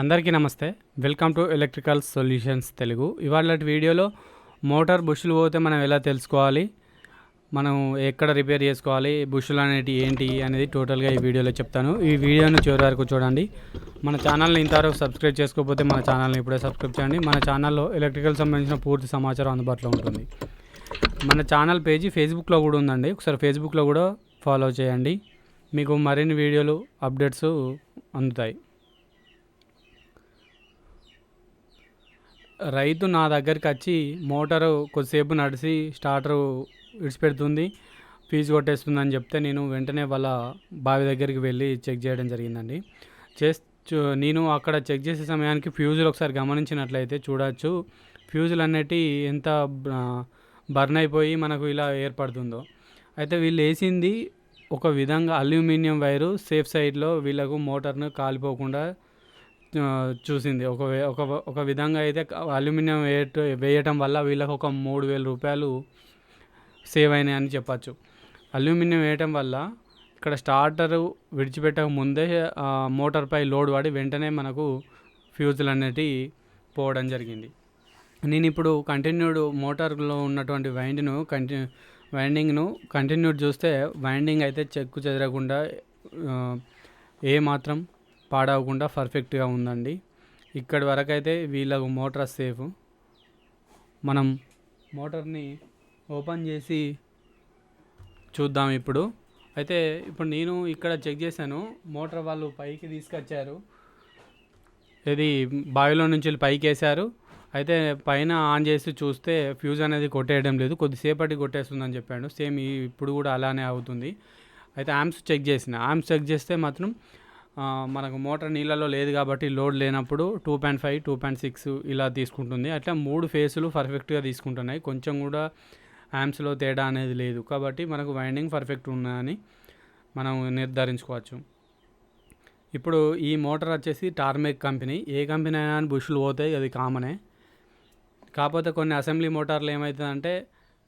అందరికీ నమస్తే. Welcome to electrical solutions Telugu. ఇవాళ వీడియోలో మోటార్ బుష్లు పోతే మనం ఎలా తెలుసుకోవాలి? మనం ఎక్కడ రిపేర్ చేసుకోవాలి? బుష్లు అనేటి ఏంటి అనేది టోటల్గా ఈ వీడియోలో చెప్తాను. ఈ వీడియోను చివరి వరకు చూడండి. మన ఛానల్ని ఇంతవరకు సబ్స్క్రైబ్ చేసుకోకపోతే మన ఛానల్ని ఇప్పుడే సబ్స్క్రైబ్ చేయండి. మన ఛానల్లో ఎలక్ట్రికల్ సంబంధించిన పూర్తి సమాచారం అందుబాటులో ఉంటుంది. మన ఛానల్ పేజీ ఫేస్బుక్లో కూడా ఉందండి. ఒకసారి ఫేస్బుక్లో కూడా ఫాలో చేయండి. మీకు మరిన్ని వీడియోలు అప్డేట్స్ అందుతాయి. రైతు నా దగ్గరికి వచ్చి మోటారు కొద్దిసేపు నడిచి స్టార్టరు విడిచిపెడుతుంది ఫీజు కొట్టేస్తుందని చెప్తే నేను వెంటనే వాళ్ళ బావి దగ్గరికి వెళ్ళి చెక్ చేయడం జరిగిందండి. చేస్ నేను అక్కడ చెక్ చేసే సమయానికి ఫ్యూజులు ఒకసారి గమనించినట్లయితే చూడవచ్చు ఫ్యూజులు అనేటి ఎంత బర్న్ అయిపోయి మనకు ఇలా ఏర్పడుతుందో. అయితే వీళ్ళు వేసింది ఒక విధంగా అల్యూమినియం వైరు సేఫ్ సైడ్లో వీళ్ళకు మోటార్ను కాలిపోకుండా చూసింది. ఒక వే- ఒక ఒక విధంగా అయితే అల్యూమినియం వేయట వేయటం వల్ల వీళ్ళకు ఒక మూడు వేల రూపాయలు సేవ్ అయినాయి అని చెప్పచ్చు. అల్యూమినియం వేయటం వల్ల ఇక్కడ స్టార్టర్ విడిచిపెట్టక ముందే ఆ, మోటార్పై లోడ్ పడి వెంటనే మనకు ఫ్యూజులు అనేటివి పోవడం జరిగింది. నేను ఇప్పుడు కంటిన్యూడ్ మోటార్లో ఉన్నటువంటి వైండ్ను కంటి వైండింగ్ను కంటిన్యూడ్ చూస్తే వైండింగ్ అయితే చెక్కు చెదరకుండా ఏమాత్రం ఏ మాత్రం పాడవకుండా పర్ఫెక్ట్గా ఉందండి. ఇక్కడి వరకు అయితే వీళ్ళకు మోటార్ సేఫ్. మనం మోటార్ని ఓపెన్ చేసి చూద్దాం ఇప్పుడు. అయితే ఇప్పుడు నేను ఇక్కడ చెక్ చేశాను. మోటార్ వాళ్ళు పైకి తీసుకొచ్చారు. ఇది బావిలో నుంచి పైకి వేశారు అయితే పైన ఆన్ చేసి చూస్తే ఫ్యూజ్ అనేది కొట్టేయడం లేదు. కొద్దిసేపటి కొట్టేస్తుందని చెప్పాడు. సేమ్ ఇప్పుడు కూడా అలానే అవుతుంది. అయితే ఆమ్స్ చెక్ చేసిన. ఆమ్స్ చెక్ చేస్తే మాత్రం మనకు మోటార్ నీళ్ళలో లేదు కాబట్టి లోడ్ లేనప్పుడు two point five two point six ఇలా తీసుకుంటుంది. అట్లా మూడు ఫేసులు పర్ఫెక్ట్గా తీసుకుంటున్నాయి. కొంచెం కూడా యామ్స్లో తేడా అనేది లేదు. కాబట్టి మనకు వైండింగ్ పర్ఫెక్ట్ ఉన్నాయని మనం నిర్ధారించుకోవచ్చు. ఇప్పుడు ఈ మోటార్ వచ్చేసి టార్మేక్ కంపెనీ. ఏ కంపెనీ అయినా బుషులు బుష్లు పోతాయి. అది కామనే. కాకపోతే కొన్ని అసెంబ్లీ మోటార్లు ఏమవుతుందంటే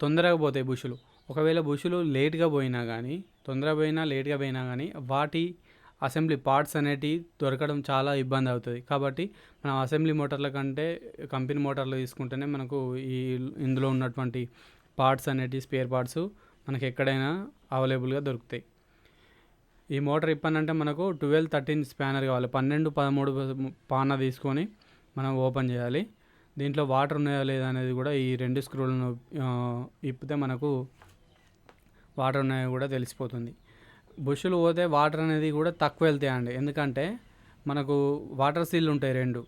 తొందరగా పోతాయి బుషులు. ఒకవేళ బుషులు లేట్గా పోయినా కానీ తొందరగా పోయినా లేట్గా పోయినా కానీ వాటి అసెంబ్లీ పార్ట్స్ అనేటివి దొరకడం చాలా ఇబ్బంది అవుతుంది. కాబట్టి మనం అసెంబ్లీ మోటార్ల కంటే కంపెనీ మోటార్లు తీసుకుంటేనే మనకు ఈ ఇందులో ఉన్నటువంటి పార్ట్స్ అనేటివి స్పేర్ పార్ట్స్ మనకి ఎక్కడైనా అవైలబుల్గా దొరుకుతాయి. ఈ మోటార్ ఇప్పనంటే మనకు ట్వెల్వ్ థర్టీన్ స్పానర్ కావాలి. పన్నెండు పదమూడు పాన తీసుకొని మనం ఓపెన్ చేయాలి. దీంట్లో వాటర్ ఉన్నాయా లేదా అనేది కూడా ఈ రెండు స్క్రూలను ఇప్పితే మనకు వాటర్ ఉన్నాయో కూడా తెలిసిపోతుంది. బుషులు పోతే వాటర్ అనేది కూడా తక్కువ వెళ్తాయండి ఎందుకంటే మనకు వాటర్ సీల్ ఉంటాయి రెండు.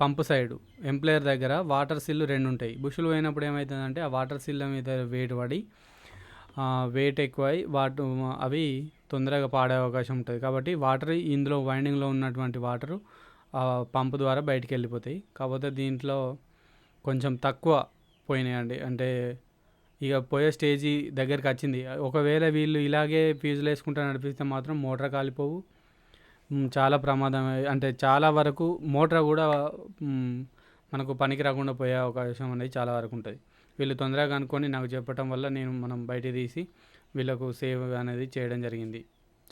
పంపు సైడు ఎంప్లాయర్ దగ్గర వాటర్ సిల్లు రెండు ఉంటాయి. బుషులు పోయినప్పుడు ఏమవుతుందంటే ఆ వాటర్ సిల్ల మీద వెయిట్ పడి వెయిట్ ఎక్కువై వాటి అవి తొందరగా పాడే అవకాశం ఉంటుంది. కాబట్టి వాటర్ ఇందులో వైండింగ్లో ఉన్నటువంటి వాటరు ఆ పంపు ద్వారా బయటికి వెళ్ళిపోతాయి. కాకపోతే దీంట్లో కొంచెం తక్కువ పోయినాయండి. అంటే ఇక పోయే స్టేజీ దగ్గరికి వచ్చింది. ఒకవేళ వీళ్ళు ఇలాగే ఫీజులు వేసుకుంటూ నడిపిస్తే మాత్రం మోటార్ కాలిపోవు. చాలా ప్రమాదం. అంటే చాలా వరకు మోటార్ కూడా మనకు పనికి రాకుండా పోయే అవకాశం అనేది చాలా వరకు ఉంటుంది. వీళ్ళు తొందరగా అనుకొని నాకు చెప్పటం వల్ల నేను మనం బయట తీసి వీళ్ళకు సేవ్ అనేది చేయడం జరిగింది.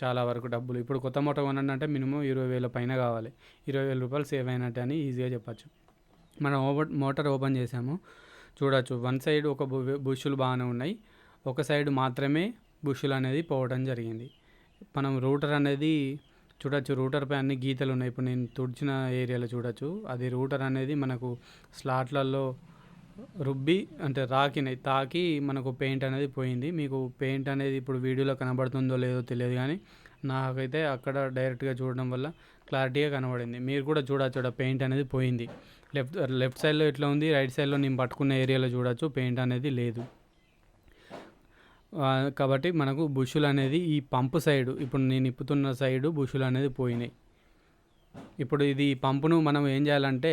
చాలా వరకు డబ్బులు. ఇప్పుడు కొత్త మోటార్ కొనండి అంటే మినిమం ఇరవై వేల పైన కావాలి. ఇరవై వేల రూపాయలు సేవ్ అయినట్టు అని ఈజీగా చెప్పచ్చు. మనం ఓపెన్ మోటార్ ఓపెన్ చేసాము. చూడొచ్చు. వన్ సైడ్ ఒక బు- బుషులు బాగానే ఉన్నాయి. ఒక సైడ్ మాత్రమే బుషులు అనేది పోవడం జరిగింది. మనం రూటర్ అనేది చూడొచ్చు. రూటర్ పై అన్ని గీతలు ఉన్నాయి. ఇప్పుడు నేను తుడిచిన ఏరియాలో చూడొచ్చు. అది రూటర్ అనేది మనకు స్లాట్లలో రుబ్బి అంటే రాకినాయి తాకి మనకు పెయింట్ అనేది పోయింది. మీకు పెయింట్ అనేది ఇప్పుడు వీడియోలో కనబడుతుందో లేదో తెలియదు కానీ నాకైతే అక్కడ డైరెక్ట్గా చూడడం వల్ల క్లారిటీగా కనబడింది. మీరు కూడా చూడొచ్చు. పెయింట్ అనేది పోయింది. లెఫ్ట్ లెఫ్ట్ సైడ్లో ఎట్లా ఉంది? రైట్ సైడ్లో నేను పట్టుకున్న ఏరియాలో చూడొచ్చు పెయింట్ అనేది లేదు. కాబట్టి మనకు బుషులు అనేది ఈ పంపు సైడు ఇప్పుడు నేను ఇప్పుతున్న సైడు బుషులు అనేది పోయినాయి. ఇప్పుడు ఇది ఈ పంపును మనం ఏం చేయాలంటే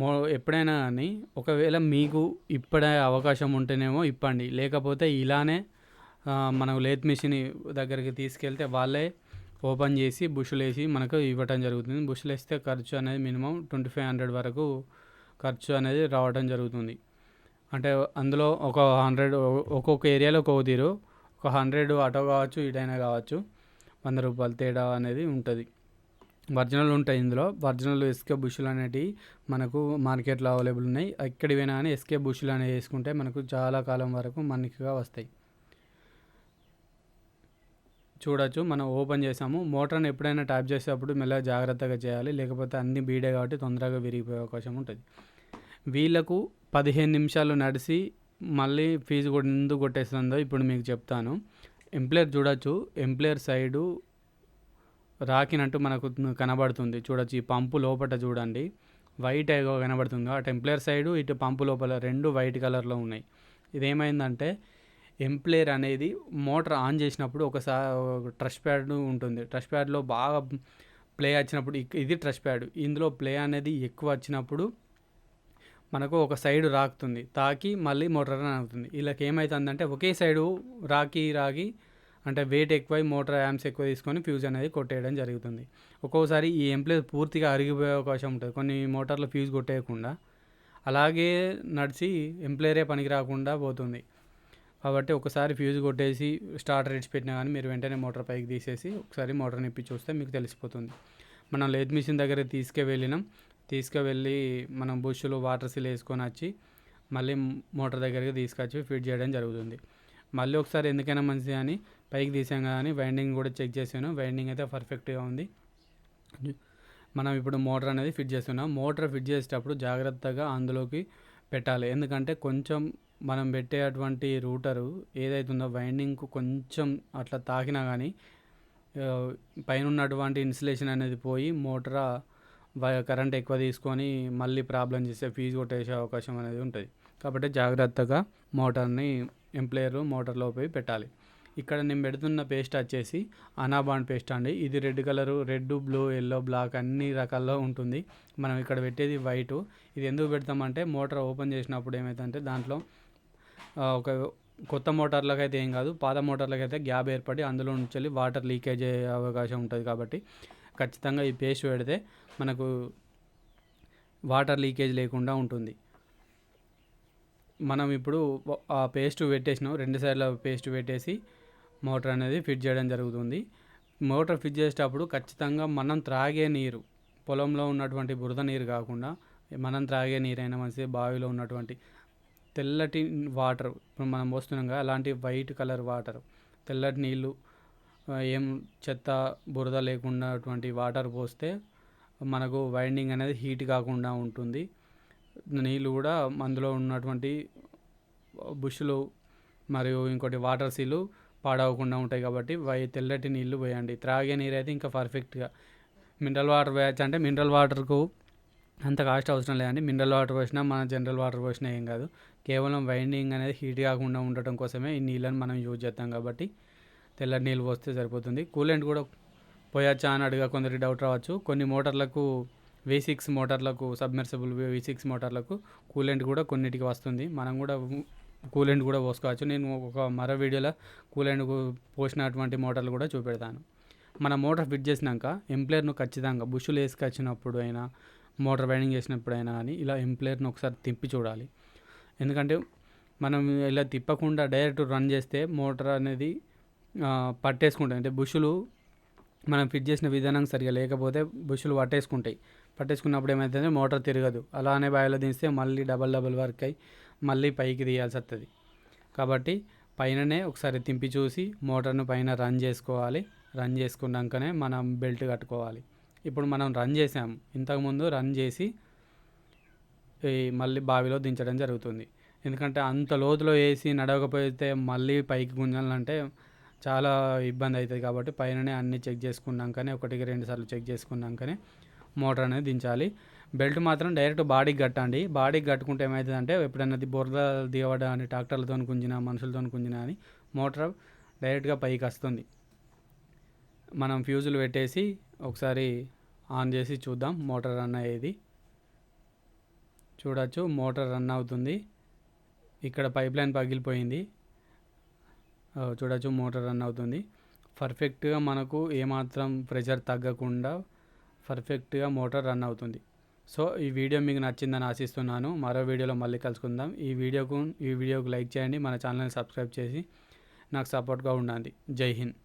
మో ఎప్పుడైనా కానీ ఒకవేళ మీకు ఇప్పుడే అవకాశం ఉంటేనేమో ఇప్పండి. లేకపోతే ఇలానే మనం లేత్ మిషన్ దగ్గరికి తీసుకెళ్తే వాళ్ళే ఓపెన్ చేసి బుషులు వేసి మనకు ఇవ్వటం జరుగుతుంది. బుషులు వేస్తే ఖర్చు అనేది మినిమం ట్వంటీ ఫైవ్ హండ్రెడ్ వరకు ఖర్చు అనేది రావడం జరుగుతుంది. అంటే అందులో ఒక హండ్రెడ్ ఒక్కొక్క ఏరియాలో ఒక్కొక్క తీరు. ఒక హండ్రెడ్ అటో కావచ్చు ఇటైనా కావచ్చు వంద రూపాయలు తేడా అనేది ఉంటుంది. ఒరిజినల్ ఉంటాయి ఇందులో. ఒరిజినల్ ఎస్కే బుష్లు అనేటివి మనకు మార్కెట్లో అవైలబుల్ ఉన్నాయి. ఎక్కడికి పోయినా కానీ ఎస్కే బుష్లు అనేవి వేసుకుంటే మనకు చాలా కాలం వరకు మన్నికగా వస్తాయి. చూడొచ్చు. మనం ఓపెన్ చేసాము. మోటార్ని ఎప్పుడైనా ట్యాప్ చేసేటప్పుడు మెల్లగా జాగ్రత్తగా చేయాలి. లేకపోతే అన్ని బీడే కాబట్టి తొందరగా విరిగిపోయే అవకాశం ఉంటుంది. వీళ్ళకు పదిహేను నిమిషాలు నడిచి మళ్ళీ ఫీజు కూడా ఎందుకు కొట్టేస్తుందో ఇప్పుడు మీకు చెప్తాను. ఎంప్లాయర్ చూడొచ్చు. ఎంప్లాయర్ సైడు రాకినట్టు మనకు కనబడుతుంది. చూడొచ్చు. ఈ పంపు లోపల చూడండి. వైట్ కనబడుతుంది? అటు ఎంప్లాయర్ సైడు ఇటు పంపు లోపల రెండు వైట్ కలర్లో ఉన్నాయి. ఇదేమైందంటే ఎంప్లేయర్ అనేది మోటార్ ఆన్ చేసినప్పుడు ఒకసారి ట్రష్ ప్యాడ్ ఉంటుంది. ట్రష్ ప్యాడ్లో బాగా ప్లే వచ్చినప్పుడు ఇది ట్రష్ ప్యాడ్. ఇందులో ప్లే అనేది ఎక్కువ వచ్చినప్పుడు మనకు ఒక సైడ్ రాకుతుంది. తాకి మళ్ళీ మోటార్ రన్ అవుతుంది ఇలా ఏమవుతుందంటే ఒకే సైడు రాకి రాగి అంటే వెయిట్ ఎక్కువై మోటార్ యామ్స్ ఎక్కువ తీసుకొని ఫ్యూజ్ అనేది కొట్టేయడం జరుగుతుంది. ఒక్కోసారి ఈ ఎంప్లేస్ పూర్తిగా అరిగిపోయే అవకాశం ఉంటుంది. కొన్ని మోటార్లు ఫ్యూజ్ కొట్టేయకుండా. అలాగే నడిచి ఎంప్లేయరే పనికి రాకుండా పోతుంది. కాబట్టి ఒకసారి ఫ్యూజ్ కొట్టేసి స్టార్టర్ రేట్స్ పెట్టినా కానీ మీరు వెంటనే మోటార్ పైకి తీసేసి ఒకసారి మోటార్ నిప్పి చూస్తే మీకు తెలిసిపోతుంది. మనం లేత్ మిషన్ దగ్గర తీసుకువెళ్ళినాం తీసుకువెళ్ళి మనం బుష్లో వాటర్ సీల్ వేసుకొని వచ్చి మళ్ళీ మోటార్ దగ్గరికి తీసుకొచ్చి ఫిట్ చేయడం జరుగుతుంది. మళ్ళీ ఒకసారి ఎందుకైనా మంచిది అని పైకి తీసాం కానీ వైండింగ్ కూడా చెక్ చేసాను. వైండింగ్ అయితే పర్ఫెక్ట్గా ఉంది. మనం ఇప్పుడు మోటార్ అనేది ఫిట్ చేస్తున్నాం. మోటార్ ఫిట్ చేసేటప్పుడు జాగ్రత్తగా అందులోకి పెట్టాలి. ఎందుకంటే కొంచెం మనం పెట్టే అటువంటి రూటరు ఏదైతుందో వైండింగ్కు కొంచెం అట్లా తాకినా కానీ పైన ఉన్నటువంటి ఇన్సులేషన్ అనేది పోయి మోటార్ కరెంట్ ఎక్కువ తీసుకొని మళ్ళీ ప్రాబ్లం చేసే ఫీజు కొట్టేసే అవకాశం అనేది ఉంటుంది. కాబట్టి జాగ్రత్తగా మోటార్ని ఎంప్లాయర్ మోటార్లో పోయి పెట్టాలి. ఇక్కడ నేను పెడుతున్న పేస్ట్ వచ్చేసి అనాబాండ్ పేస్ట్ అండి. ఇది red colour red blue yellow black అన్ని రకాల్లో ఉంటుంది. మనం ఇక్కడ పెట్టేది వైట్. ఇది ఎందుకు పెడతామంటే మోటార్ ఓపెన్ చేసినప్పుడు ఏమవుతుందంటే దాంట్లో ఒక కొత్త మోటార్లకు అయితే ఏం కాదు పాత మోటార్లకు అయితే గ్యాప్ ఏర్పడి అందులో నుంచి వాటర్ లీకేజ్ అయ్యే అవకాశం ఉంటుంది కాబట్టి ఖచ్చితంగా ఈ పేస్ట్ పెడితే మనకు వాటర్ లీకేజ్ లేకుండా ఉంటుంది. మనం ఇప్పుడు ఆ పేస్ట్ పెట్టేసినాం రెండు సైడ్ల పేస్ట్ పెట్టేసి మోటార్ అనేది ఫిట్ చేయడం జరుగుతుంది. మోటార్ ఫిట్ చేసేటప్పుడు ఖచ్చితంగా మనం త్రాగే నీరు పొలంలో ఉన్నటువంటి బురద నీరు కాకుండా మనం త్రాగే నీరైనా మంచిది బావిలో ఉన్నటువంటి తెల్లటి వాటర్ ఇప్పుడు మనం పోస్తున్నాం కదా అలాంటి వైట్ కలర్ వాటర్ తెల్లటి నీళ్ళు ఏం చెత్త బురద లేకున్నటువంటి వాటర్ పోస్తే మనకు వైండింగ్ అనేది హీట్ కాకుండా ఉంటుంది. నీళ్ళు కూడా అందులో ఉన్నటువంటి బుష్లు మరియు ఇంకోటి వాటర్ సీలు పాడవకుండా ఉంటాయి కాబట్టి వై తెల్లటి నీళ్ళు పోయండి. త్రాగే నీరు అయితే ఇంకా పర్ఫెక్ట్గా మినరల్ వాటర్ పోయచ్చు అంటే మినరల్ వాటర్కు అంత కాస్ట్ అవసరం లేదండి. మినరల్ వాటర్ పోసినా మన జనరల్ వాటర్ పోసినా ఏం కాదు. కేవలం వైండింగ్ అనేది హీట్ కాకుండా ఉండటం కోసమే ఈ నీళ్ళని మనం యూజ్ చేస్తాం కాబట్టి తెల్లటి నీళ్ళు పోస్తే సరిపోతుంది. కూలెంట్ కూడా పోయచ్చా అని అడిగా కొందరికి డౌట్ రావచ్చు. కొన్ని మోటార్లకు వి సిక్స్ మోటార్లకు సబ్మెర్సిబుల్ వి సిక్స్ మోటార్లకు కూలెంట్ కూడా కొన్నిటికి వస్తుంది. మనం కూడా కూలెంట్ కూడా పోసుకోవచ్చు. నేను ఒక మరో వీడియోలో కూలెంట్ పోసినటువంటి మోటార్లు కూడా చూపెడతాను. మన మోటార్ ఫిట్ చేసినాక ఎంప్లేయర్ను ఖచ్చితంగా బుషులు వేసుకొచ్చినప్పుడు అయినా మోటార్ వైండింగ్ చేసినప్పుడైనా కానీ ఇలా ఎంప్లేయర్ని ఒకసారి తిప్పి చూడాలి. ఎందుకంటే మనం ఇలా తిప్పకుండా డైరెక్ట్ రన్ చేస్తే మోటార్ అనేది పట్టేసుకుంటాయి. అంటే బుషులు మనం ఫిట్ చేసిన విధానం సరిగా లేకపోతే బుషులు పట్టేసుకుంటాయి. పట్టేసుకున్నప్పుడు ఏమవుతుందంటే మోటార్ తిరగదు. అలానే బావిలో దించితే మళ్ళీ డబల్ డబల్ వర్క్ అయ్యి మళ్ళీ పైకి తీయాల్సి వస్తుంది కాబట్టి పైననే ఒకసారి తింపి చూసి మోటార్ను పైన రన్ చేసుకోవాలి. రన్ చేసుకున్నాకనే మనం బెల్ట్ కట్టుకోవాలి. ఇప్పుడు మనం రన్ చేసాం. ఇంతకుముందు రన్ చేసి మళ్ళీ బావిలో దించడం జరుగుతుంది. ఎందుకంటే అంత లోతులో వేసి నడవకపోతే మళ్ళీ పైకి గుంజాలంటే చాలా ఇబ్బంది అవుతుంది కాబట్టి పైననే అన్ని చెక్ చేసుకున్నాకనే ఒకటికి రెండు సార్లు చెక్ చేసుకున్నాకనే మోటార్ అనేది దించాలి. బెల్ట్ మాత్రం డైరెక్ట్ బాడీకి కట్టండి. బాడీకి కట్టుకుంటే ఏమవుతుందంటే ఎప్పుడైనా అది బురద దిగవడం అని ట్రాక్టర్లతో గుంజినా మనుషులతో గుంజినా అని మోటార్ డైరెక్ట్గా పైకి వస్తుంది. మనం ఫ్యూజులు పెట్టేసి ఒకసారి ఆన్ చేసి చూద్దాం. మోటార్ రన్ అయ్యేది. చూడొచ్చు మోటార్ రన్ అవుతుంది. ఇక్కడ పైప్ లైన్ పగిలిపోయింది. చూడవచ్చు చూడొచ్చు మోటార్ రన్ అవుతుంది. పర్ఫెక్ట్గా మనకు ఏమాత్రం ప్రెషర్ తగ్గకుండా పర్ఫెక్ట్గా మోటార్ రన్ అవుతుంది. సో ఈ వీడియో మీకు నచ్చిందని ఆశిస్తున్నాను. మరో వీడియోలో మళ్ళీ కలుసుకుందాం. ఈ వీడియోకు ఈ వీడియోకు లైక్ చేయండి. మన ఛానల్ని సబ్స్క్రైబ్ చేసి నాకు సపోర్ట్గా ఉండండి. జై హింద్.